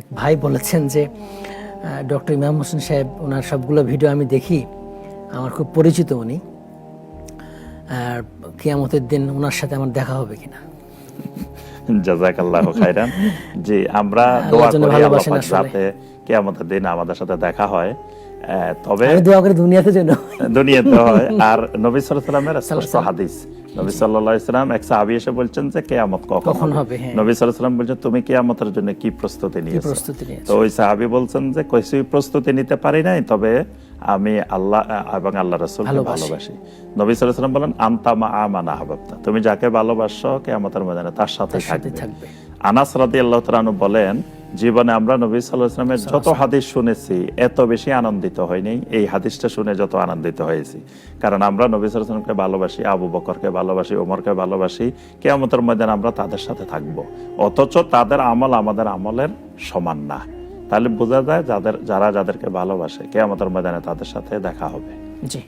এক ভাই বলেছেন যে ডক্টর ইমাম হোসেন সাহেব ওনার সবগুলো ভিডিও আমি দেখি আমার খুব পরিচিত উনি। আর কিয়ামতের দিন ওনার সাথে আমার দেখা হবে কিনা। জাজাকাল্লাহ খাইরান জি আমরা দোয়া করি আল্লাহ পাক যাতে কিয়ামতের দিন আমাদের সাথে দেখা হয়। তবে আমি দোয়া করি দুনিয়াতে যেন। দুনিয়াতে হয়। আর নবী সাল্লাল্লাহু হাদিস। নবী সাল্লাল্লাহু সাল্লাম এক সাহাবী এসে বলছেন যে কিয়ামত কখন হবে, হ্যাঁ। নবী সাল্লাল্লাহু সাল্লাম বলছেন তুমি কিয়ামতের জন্য কি প্রস্তুতি নিয়েছো? তো ওই সাহাবী বলছেন যে কিছুই প্রস্তুতি নিতে পারি নাই তবে আমি আল্লাহ এবং আল্লাহ রাসূলকে ভালোবাসি। নবী সাল্লাল্লাহু সাল্লাম বলেন আনতা মা আমানা হাবাবতা তুমি যাকে ভালোবাসো কিয়ামতের ময়দানে তার সাথে থাকবে। আনাস রাদিয়াল্লাহু তাআলা বলেন জীবনে আমরা নবী আলাইহি যত হাদিস শুনেছি এত বেশি আনন্দিত হইনি। এই হাদিসটা শুনে যত আনন্দিত হয়েছি। কারণ আমরা নবী সাল্লাল্লাহু ভালোবাসি আবু বকরকে ভালোবাসি ওমরকে ভালোবাসি। কিয়ামতের ময়দানে আমরা তাদের সাথে থাকব। অথচ তাদের আমল আমাদের আমলের সমান না। তাহলে বোঝা যায় যাদের যারা যাদেরকে ভালোবাসে কিয়ামতের ময়দানে তাদের সাথে দেখা হবে। জি।